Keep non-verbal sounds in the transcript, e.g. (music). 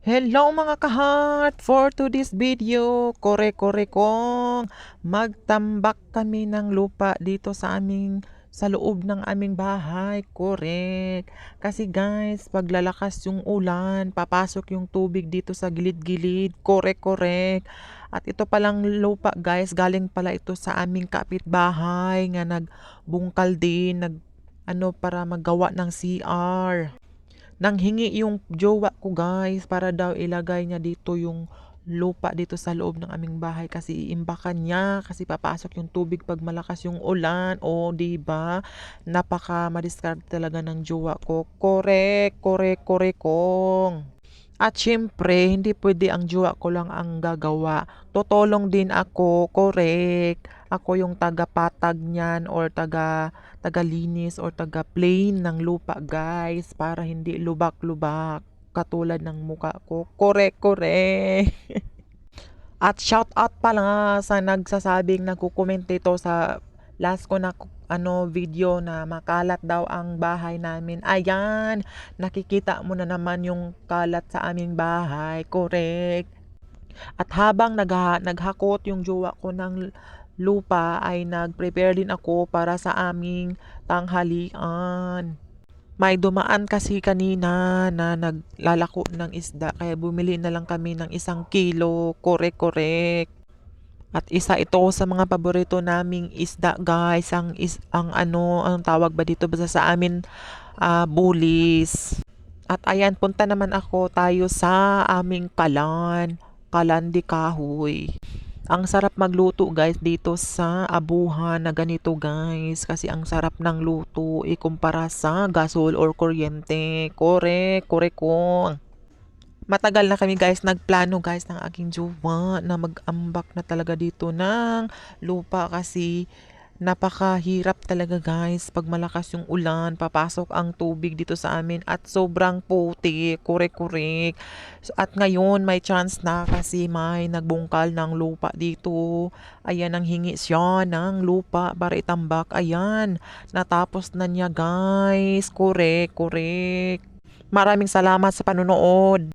Hello mga kahat! For today's video, kore-kore kong magtambak kami ng lupa dito sa aming sa loob ng aming bahay. Correct. Kasi guys, paglalakas yung ulan, papasok yung tubig dito sa gilid-gilid. Correct, correct. At ito palang lupa guys, galing pala ito sa aming kapitbahay nga nagbungkal din, nag ano para magawa ng CR nang hingi yung jowa ko guys para daw ilagay niya dito yung lupa dito sa loob ng aming bahay kasi iimbakan niya kasi papasok yung tubig pag malakas yung ulan. O di ba? Napaka madiskarte talaga ng jowa ko. Correct correct correct kong. At syempre, hindi pwede ang jowa ko lang ang gagawa. Tutulong din ako, correct. Ako yung taga-patag niyan or taga taga-linis or taga-plain ng lupa, guys, para hindi lubak-lubak katulad ng muka ko. Correct, correct. (laughs) At shout out pala sa nagsasabing nagko-comment dito sa last ko na ano video na makalat daw ang bahay namin. Ayan, nakikita mo na naman yung kalat sa aming bahay. Correct. At habang nagha, naghakot yung jowa ko ng lupa ay nag-prepare din ako para sa aming tanghalian. May dumaan kasi kanina na naglalako ng isda kaya bumili na lang kami ng isang kilo. Correct, correct. At isa ito sa mga paborito naming isda guys, ang is ang ano, ang tawag ba dito basta sa amin ah, bulis. At ayan, punta naman ako tayo sa aming kalan, kalan di kahoy. Ang sarap magluto guys dito sa abuhan na ganito guys kasi ang sarap ng luto ikumpara sa gasol or kuryente. Kore, kore ko. Matagal na kami guys nagplano guys ng aking jowa na mag-ambak na talaga dito ng lupa kasi napakahirap talaga guys pag malakas yung ulan, papasok ang tubig dito sa amin at sobrang puti, kurek-kurek. So, At ngayon may chance na kasi may nagbungkal ng lupa dito. Ayan ang hingi siya ng lupa para itambak. Ayan, natapos na niya guys. Korek. Maraming salamat sa panonood.